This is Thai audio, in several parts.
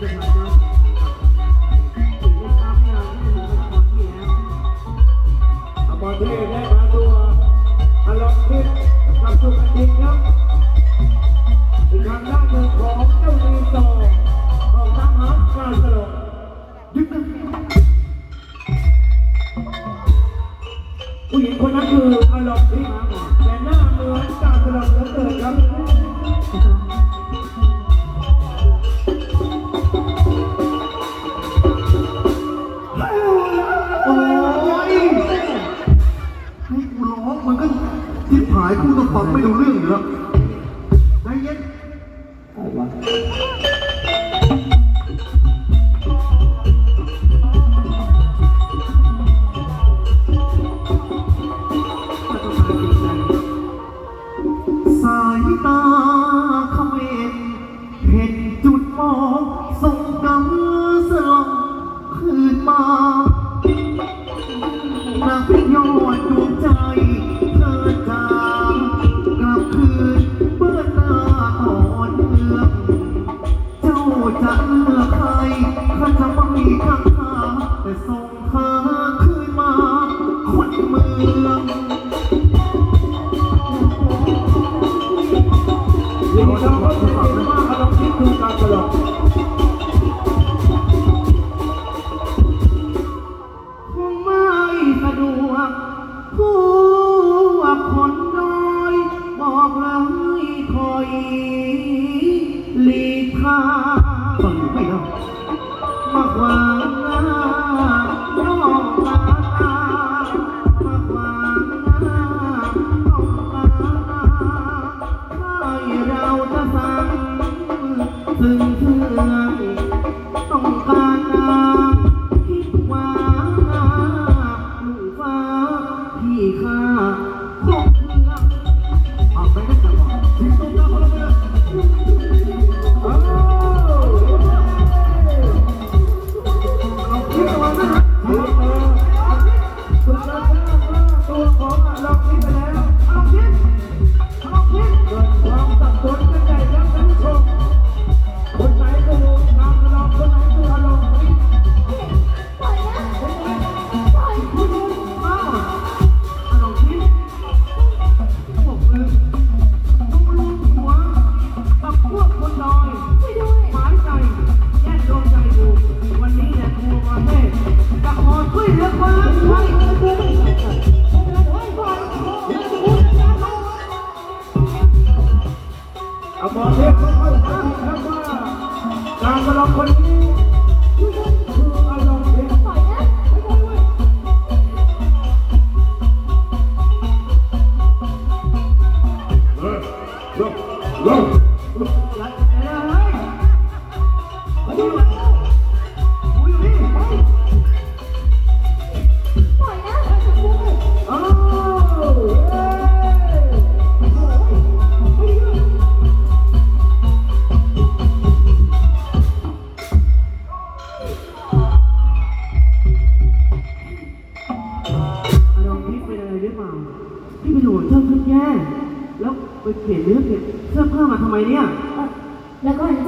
จะ คือ คนนี้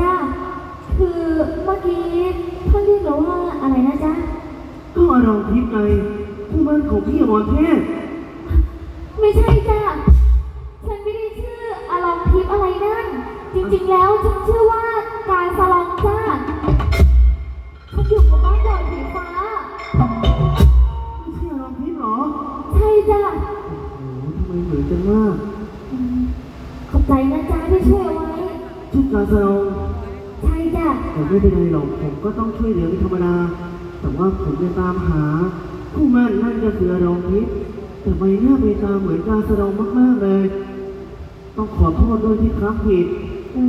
จ้าคือเมื่อกี้ท่านเรียกเราว่าอะไรนะจ๊ะก็อารมณ์ทิพย์ไงผู้บ้านของพี่อมรเทพไม่ใช่จ้าฉันไม่ได้ชื่ออารมณ์ทิพย์อะไรนั่นจริงๆแล้วฉันชื่อว่าการสลองจ้าฉันอยู่กับบ้านดอยสีฟ้า ไม่ใช่อารมณ์ทิพย์เหรอใช่จ้าโอ้โหทำไมเหมือนกันมากขอบใจนะจ๊ะที่ช่วยเอาไว้ ชุดการสลองใช่ จ้ะแต่ไม่เป็นไรหรอกผมก็ต้องช่วยเหลือเป็นธรรมดา แต่ว่าผมจะตามหาผู้มั่นนั่นก็คืออารมณ์ทิพย์แต่ใบหน้าใบตาเหมือนการสลองมากๆเลย ต้องขอโทษด้วยที่ครับผิดเออ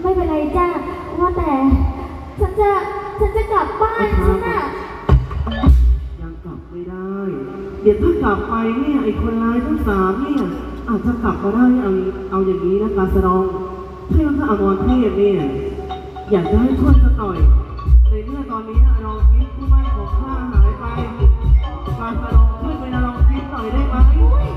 ไม่เป็นไรจ้าว่าแต่ ฉันจะฉันจะกลับบ้านฉันน่ะยังกลับไม่ได้ เดี๋ยวถ้ากลับไปเนี่ยไอ้คนร้ายทั้งสามเนี่ยอาจจะกลับมาได้เอาเอาอย่างนี้นะการสรองถ้ายังถ้าอมรเทพเนี่ย อยากจะให้ช่วยสักหน่อย ในเมื่อตอนนี้เราคิดผู้มั่นของข้าหายไป การสรองช่วยเป็นอารองคิดหน่อยได้ไหม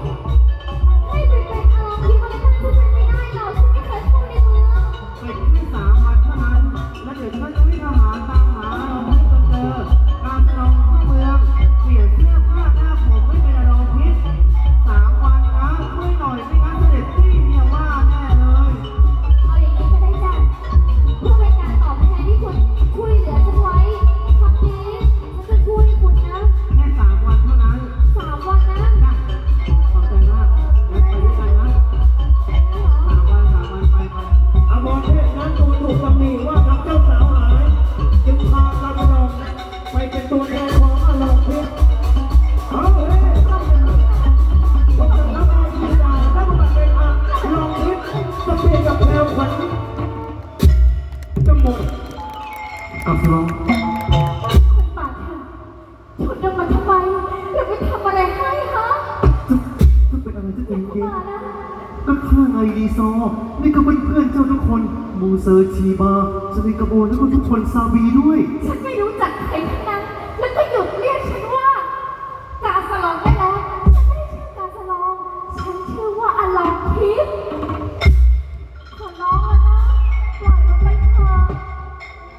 มูเซอร์ชีบาสนิกาโบแล้วก็ทุกคนซาบีด้วย ฉันไม่รู้จักใครทั้งนั้น แล้วก็หยุดเรียกฉันว่ากาสลองได้แล้วฉันไม่ได้ชื่อกาสลอง ฉันชื่อว่าอลองทิพย์ขอร้องแล้วนะปล่อยมันไปเถอะ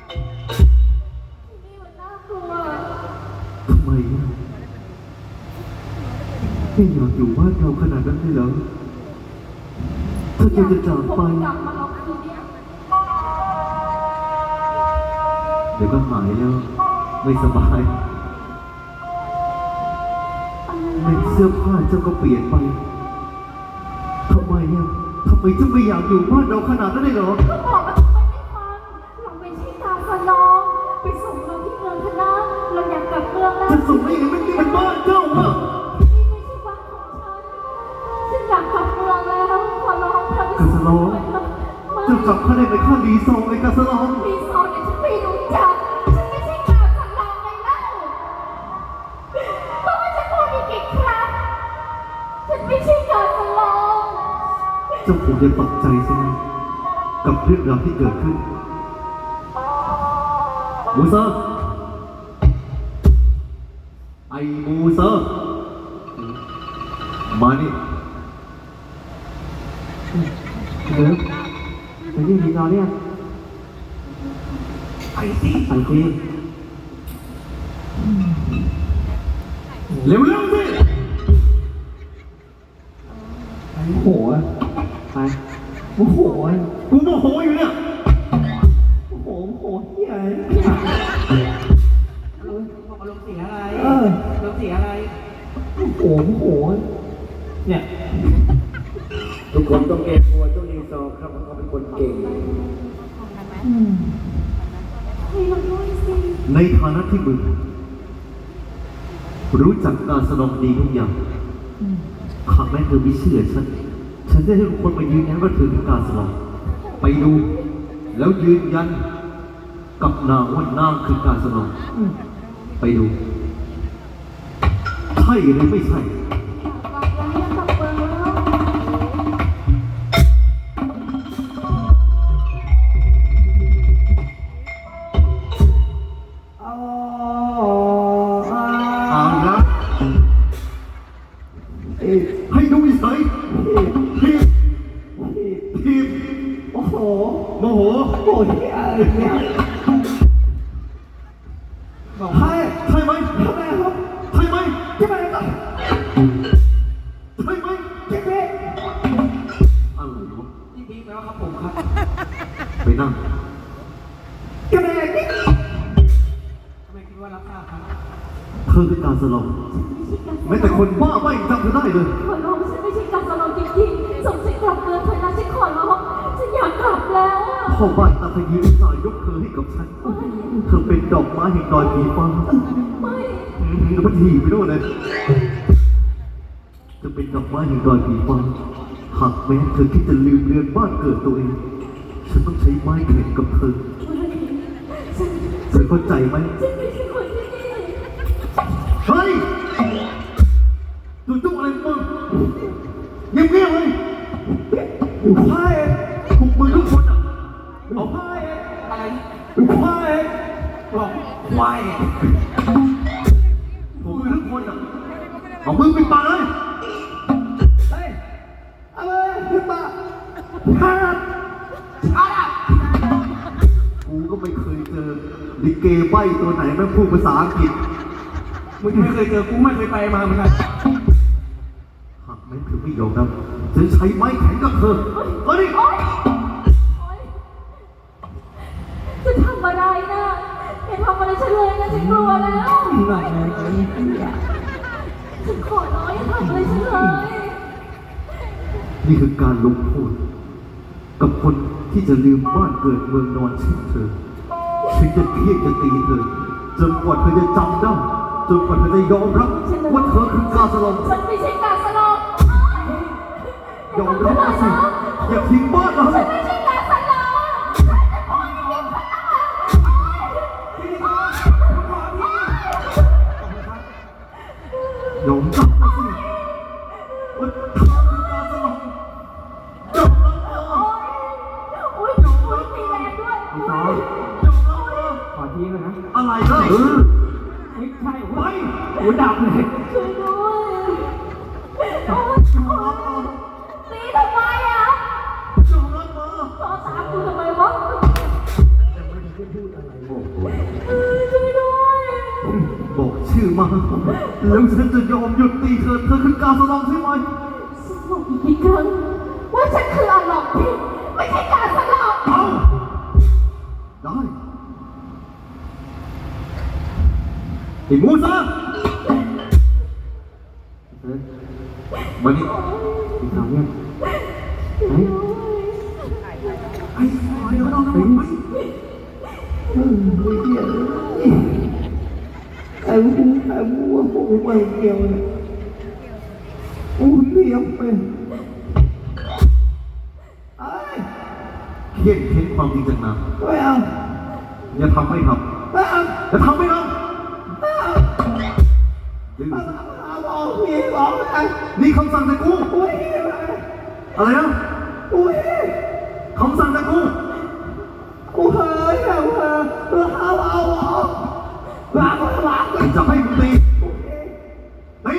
ที่นี่มันน่ากลัวทำไมเนี่ยไม่อยากอยู่บ้านเราขนาดนั้นเลยเหรอถ้าแกจะจากไป กลับมา เดี๋ยวก็หายแล้ว ไม่สบายในเสื้อผ้าเจ้าก็เปลี่ยนไปทำไมอะทำไมเจ้าไม่อยากอยู่บ้านเราขนาดนั้นเลยเหรอ ก็บอกแล้วทำไมไม่ฟังเราไม่ใช่กาสลองไปส่งเราที่เมืองคณะเราอยากกลับเมืองแล้วจะส่งได้ยังไงไม่นี่มันบ้านเจ้าอะนี่ไม่ใช่บ้านของฉันฉันอยากกลับเมืองแล้วขอร้องเธอไม่กาสลองไม่เจ้าจับข้าได้ไปข้ารีซองไอ้กาสลองรีส เจ้าคงจะตกใจใช่ไหมกับเรื่องราวที่เกิดขึ้นมูเซอร์ไอ้มูเซอร์มานี่เดี๋ยวไปที่ดีนอนเนี่ยไปสิไปที่เร็วเร็วๆสิโอ้โห ไปโอ้โหอะกูโมโหอยู่เนี่ยโอ้โหโอ้โหเฮียอะไรเออบอกอารมณ์เสียอะไรเอออารมณ์เสียอะไร โอ้โหโอ้โหเนี่ยทุกคนต้องเกรงกลัวเจ้าลีซอร์ครับเพราะเขาเป็นคนเก่งให้เราด้วยสิในฐานะที่มึงรู้จักการสนองดีทุกอย่างหากแม้เธอไม่เชื่อฉัน ฉันจะให้ทุกคนมายืนยันว่าเธอคือการสลองไปดู แล้วยืนยัน กับนางว่านางคือการสลองไปดู ใช่หรือไม่ใช่ ไปนั่งเจ๊เจ๊นี่ทำไมคิดว่ารับทราบครับเธอคือการสลองแม้แต่คนบ้าไม่จำเธอได้เลยขอร้องฉันไม่ใช่การสลองจริงๆส่งฉันกลับเมืองเถอะนะฉันขอร้องฉันอยากกลับแล้วอะพ่อบ้านตาพยีอุตส่าห์ยกเธอให้กับฉัน เธอเป็นดอกไม้แห่งดอยผีฟ้าไม่อืมแล้วมันถีบไปด้วยเลยเธอเป็นดอกไม้แห่งดอยผีฟ้าหากแม้เธอคิดจะลืมเรือนบ้านเกิดตัวเอง ฉันต้องใช้ไม้แข็งกับเธอฉันเธอเข้าใจไหมฉันไม่ใช่คนที่นี่เฮ้ยดูจุกอะไรของมึงเงียบๆเลยอยู่ไพ่พวกมึงทุกคนอะเอาไพ่อะไรอยู่ไพ่บอกควายพวกมึงทุกคนอะเอามือปิดปา เกใบ้ตัวไหนแม่งพูดภาษาอังกฤษมึงไม่เคยเจอกูไม่เคยไปมาเหมือนกันหากแม้เธอไม่ยอมรับฉันใช้ไม้แข็งกับเธอเฮ้ยโอ๊ยโอ๊ยจะทำอะไรนะอย่าทำอะไรฉันเลยนะฉันกลัวแล้วหน่อยเลยไอ้เหี้ยฉันขอร้องอย่าทำอะไรฉันเลย นี่คือการลงโทษกับคนที่จะลืมบ้านเกิดเมืองนอนเช่นเธอ ฉันจะเพียงจะตีเธอจนกว่าเธอจะจำได้จนกว่าเธอจะยอมรับว่าเธอคือกาสลองฉันไม่ใช่กาสลองยอมรับมาสิอย่าทิ้งบ้านเรา ฉันไม่ใช่ หูดับเลย ช่วยด้วยโอ๊ยตีทำไมอะจงรับมาต่อตามกูทำไมวะบอกเลยเออช่วยด้วยบอกชื่อมา แล้วฉันจะยอมหยุดตีเธอ เธอคือการสลองใช่ไหมฉันบอกอีกครั้งว่าฉันคืออารมณ์ผิดไม่ใช่การสลองเอาได้ไอ้มูซา เขียนเขียนความจริงจากน้ำไม่เอาอย่าทำไม่ทไม่เอาำอย่าทำไม่ทำยืนเอาบอกพี่บอกไอ้นี่คำสั่งจากกู อุ้ยอะไรนะอุ้ยคำสั่งจากกู กูเฮ้ยเอาเฮ้ยเอาเอาเอาวางวางจะให้มึงตีตี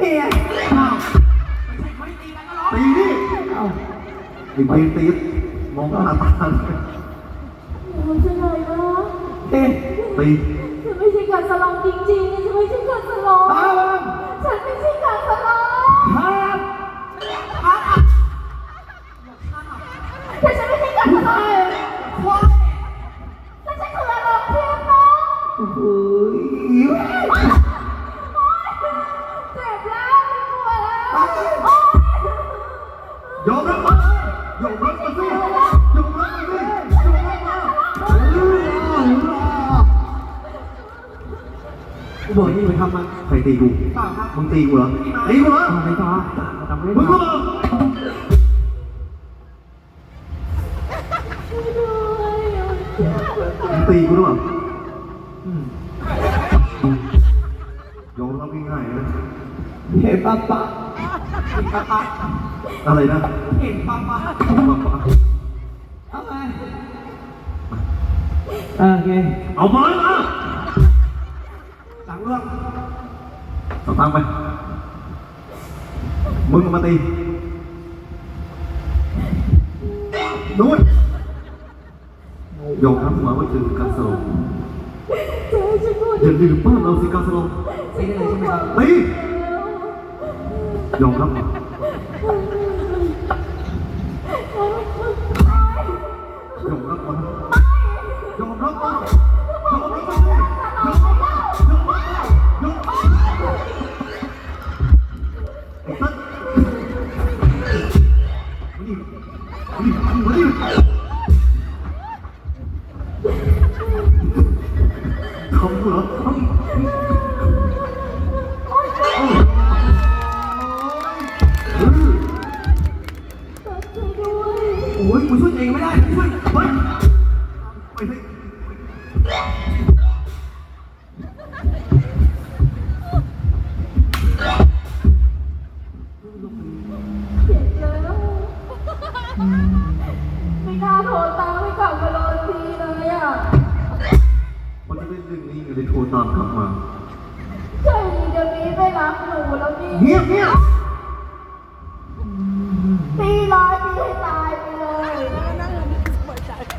นี่ไงอ้าวตีนี่เอาไอ้เบนตี มองหน้าตาเลยมันจะไหนวะเอ๊ะตีฉันไม่ใช่การสลองจริงๆฉันไม่ใช่การสลองเอาฉันไม่ใช่การสลองครับแต่ฉันไม่ใช่การสลอง มึงตีกูเหรอตีกูเหรอไม่ต่อทำไม่มึงต่ก็อมาช่วยด้วยมึงตีกูหรือเปล่าอืมยอมรับง่ายๆนะเห็นปะปะเห็นปะปะอะไรนะเห็นปะปะมาปะเอาไงโอเคเอาไม้มาหลังเรื่อง เอาตังค์ไปมึงเอามาตีนู่นยอมรับม มาดิมา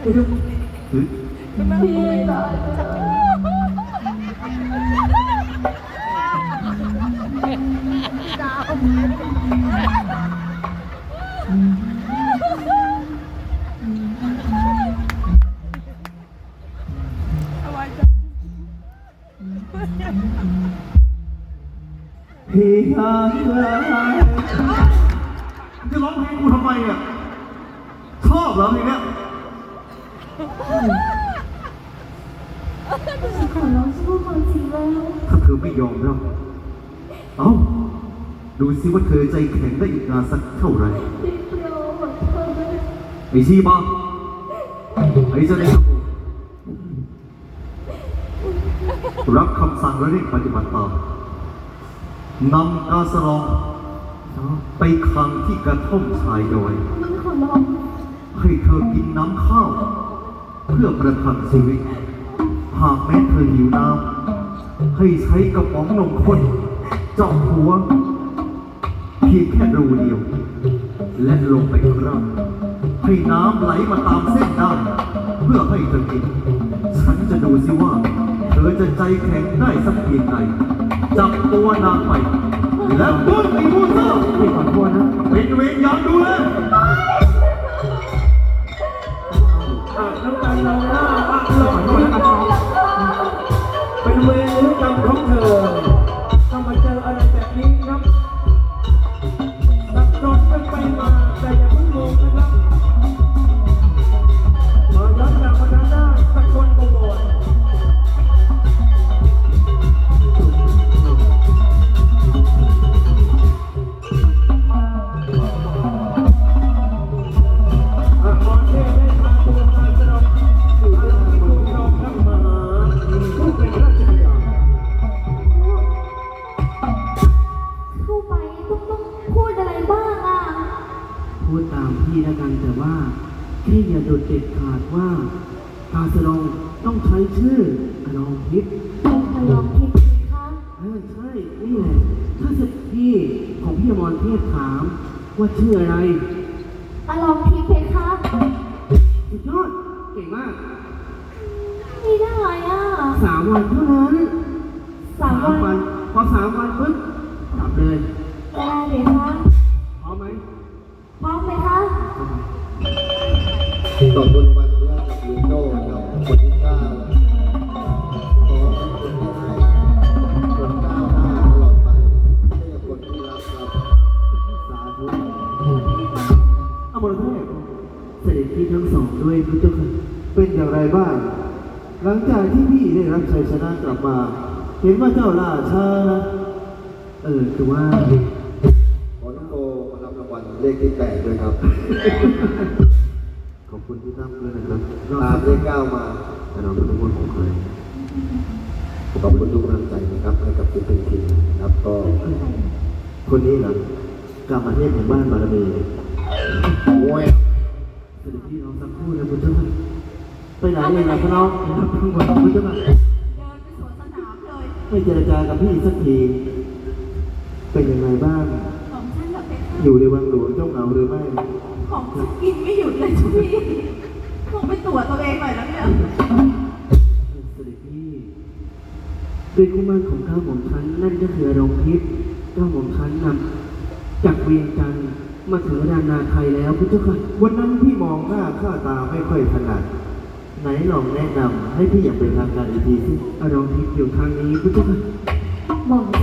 เฮ้ยตีให้ตายไปเลย พี่ฮะ มึงจะร้องเพลงกูทำไมอะ ชอบเหรอเพลงเนี้ย ขอร้องสู้ความจริงแล้ว ถ้าเธอไม่ยอมรับเอ้า ดูสิว่าเธอใจแข็งได้อีกนานสักเท่าไหร่ไอ้ชีบ้าไอ้เจ้าเนี่ยรับคำสั่งและเร่งปฏิบัติตามนำกาสลอง ไปขังที่กระท่อมชายดอยให้เธอกินน้ำข้าว เพื่อประทังชีวิต หากแม้เธอหิวน้ำให้ใช้กระป๋องนมข้นเจาะหัว พียงแค่รูเดียว และลงไปข้างล่างให้น้ำไหลมาตามเส้นได้ เพื่อให้เธอกิน ฉันจะดูสิว่า เธอจะใจแข็งได้สักเพียงใดจับตัวนางไป และปุ้นไอ้มูเซอร์พี่ขอโทษนะ เป็นเวรยามดูแล พูดตามพี่แล้วกันแต่ว่าพี่อย่าโดดเด็ดขาดว่าตาสลองต้องใช้ชื่ออลองทิพย์ต้องมาลองคิดสิคะเออใช่นี่แหละถ้าสิพี่ของพี่อมรเทพถามว่าชื่ออะไรอะลองคิดเพคะสุดยอดเก่งมากไม่ได้อะสามวันเท่านั้นสามวันพอสามวันปุ๊บกลับเลยก็ได้เลยคะ ขอบคุณวันนี้กับยูโน่กับคนที่เก้าขอให้คนที่ให้คนก้าวหน้าตลอดไปให้กับคนที่รักครับสาธุอมรเทพเสด็จพี่ทั้งสองด้วยพุทธเจ้าค่ะเป็นอย่างไรบ้าง หลังจากที่พี่ได้รับชัยชนะกลับมา เห็นว่าเจ้าล่าช้านะเออคือว่าขอน้องโบมารับรางวัลเลขที่แปดด้วยครับ คุณที่ตั้งด้วยนะครับตามเลขเก้ามาแต่เราเป็นทุกคนของใครขอบคุณทุกกำลังใจนะครับให้กับทุกเป็นทีมนะครับก็คนนี้เหรอกรรมเทพแห่งบ้านบารมีโว้ยเสด็จพี่รอสักครู่นะพุทธเจ้าค่ะไปไหนเลยนะพระน้องรับทั้งหมดพุทธเจ้าค่ะเดินไปสวนสนามเลยไม่เจรจากับพี่สักทีเป็นยังไงบ้าง อยู่ในวังหลวงเจ้าเหงาหรือไม่ของฉันกินไม่หยุดเลยช่วงนี้ต้องไปตรวจตัวเองหน่อยแล้วเนี่ยเสด็จพี่เป็นคู่มั่นของข้าหม่อมชันนั่นก็คืออารมณ์ทิพย์ข้าหม่อมชันนำจากเวียงจันทร์มาถึงดานนาไทยแล้วพุทธเจ้าค่ะวันนั้นพี่มองหน้าค่าตาไม่ค่อยถนัดไหนลองแนะนำให้พี่อย่างเป็นทางการอีกทีสิอารมณ์ทิพย์อยู่ทางนี้พุทธเจ้าค่ะหม่อม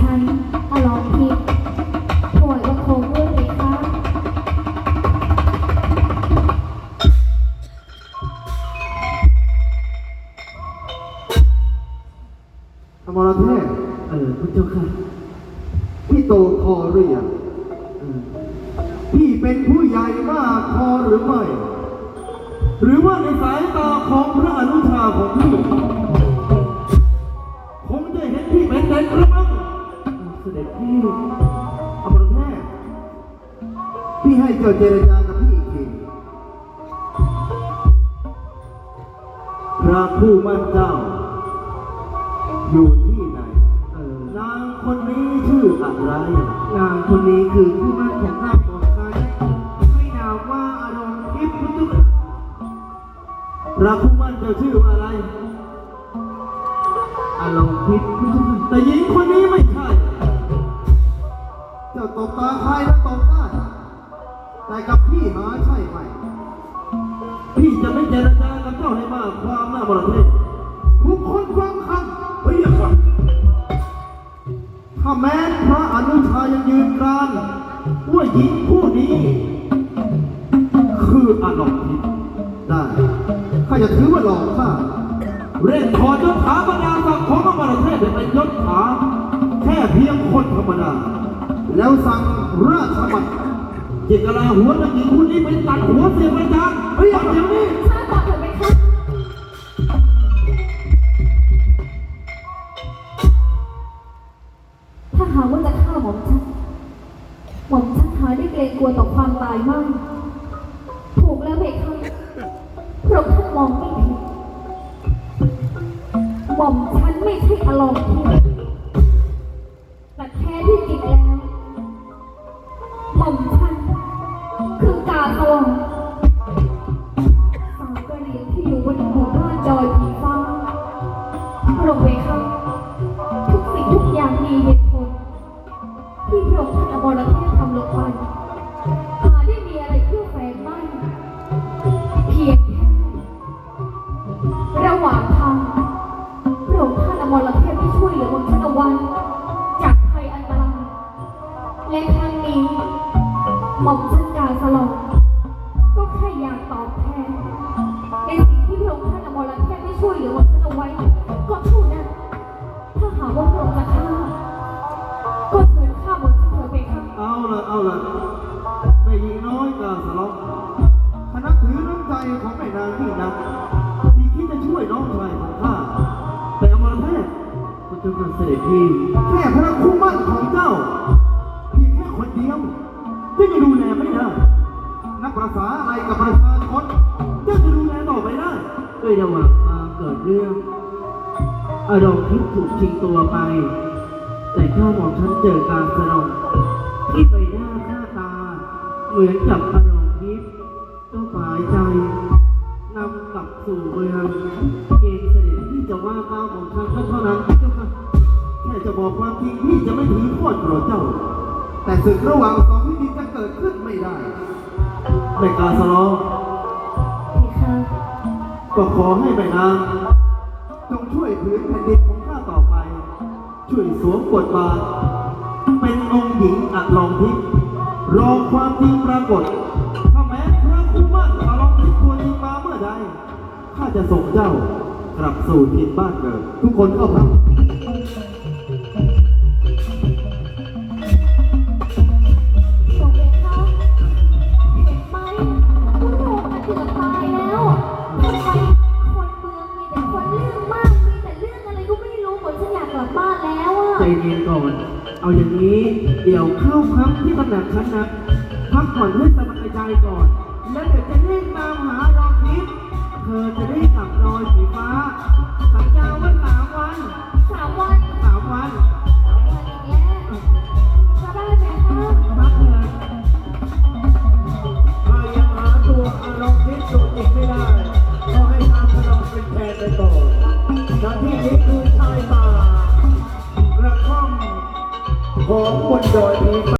เป็นผู้ใหญ่มากพอหรือไม่ หรือว่าในสายตาของพระอนุชาของพี่คงจะเห็นพี่เป็นเด็กกระมังเสด็จพี่อมรเทพพี่ให้เจ้าเจรจากับพี่อีกทีพระผู้มั่นเจ้า อยู่ที่ไหนเออนางคนนี้ชื่ออะไร นางคนนี้คือคู่มั่น จ้าชื่อว่าอะไรอารมณ์ทิพย์พุทธเจ้าค่ะแต่หญิงคนนี้ไม่ใช่ เจ้าตบตาใครแล้วตบได้ แต่กับพี่หาใช่ไหม พี่จะไม่เจรจากับเจ้าให้มากความหน้าบรเทศทุกคนฟังคำเฮ้ยฟังถ้าแม้พระอนุชายังยืนกรานว่าหญิงผู้นี้ คืออารมณ์ทิพย์ได้ ข้าจะถือว่าหลอกข้าเร่งถอดยศถาบรรดาศักดิ์ของอมรเทพให้เป็นยศถาแค่เพียงคนธรรมดา แล้วสั่งราชบัตรจิตกลาหัวนักหญิงคนนี้ไปตัดหัวเสียประจานเฮ้ยเอาเดี๋ยวนี้ช้าก่อนเถอะไหมคะถ้าหากว่าจะฆ่าหม่อมฉันหม่อมฉันหาได้เกรงกลัวต่อความตายมาก ถูกแล้วเพคะ พระองท่านมองไม่ผิดหม่อมฉันไม่ใช่อาลองเทพแต่แท้ที่จริงแล้ว ม่อมฉั ถูกชิงตัวไป แต่ข้าหมองฉันเจอการสนองที่ใบหน้าหน้าตา เหมือนกับอารมณ์ทิพย์ก็หมายใจนำกลับสู่เมืองเกณฑ์เสด็จที่จะว่าก้าวของฉันเท่านั้นเจ้าค่ะแค่จะบอกความจริงพี่จะไม่ถือโทษโกรธเจ้า แต่ศึกระหว่างสองวิธีจะเกิดขึ้นไม่ได้ในการสลองพี่คะก็ขอให้แม่นางจงช่วยผืนแผ่นดิน สวมบทบาท เป็นองค์หญิงอัลองทิพย์รอความจริงปรากฏ ถ้าแม้พระคุมันอัลองทิพย์ควรจริงมาเมื่อใดข้าจะส่งเจ้ากลับสู่ถิ่นบ้านเกิด ทุกคนก็พร้อม เย็นก่อน เอาอย่างนี้ เดี๋ยวเข้าพักที่ตำหนักฉันนะ พักผ่อนให้สบายใจก่อน แล้วเดี๋ยวจะเร่งตามหารองทิพย์เธอจะได้กลับรอยสีฟ้า สัญญาว่าสามวัน สามวันสามวัน คือชายป่ากระท่อม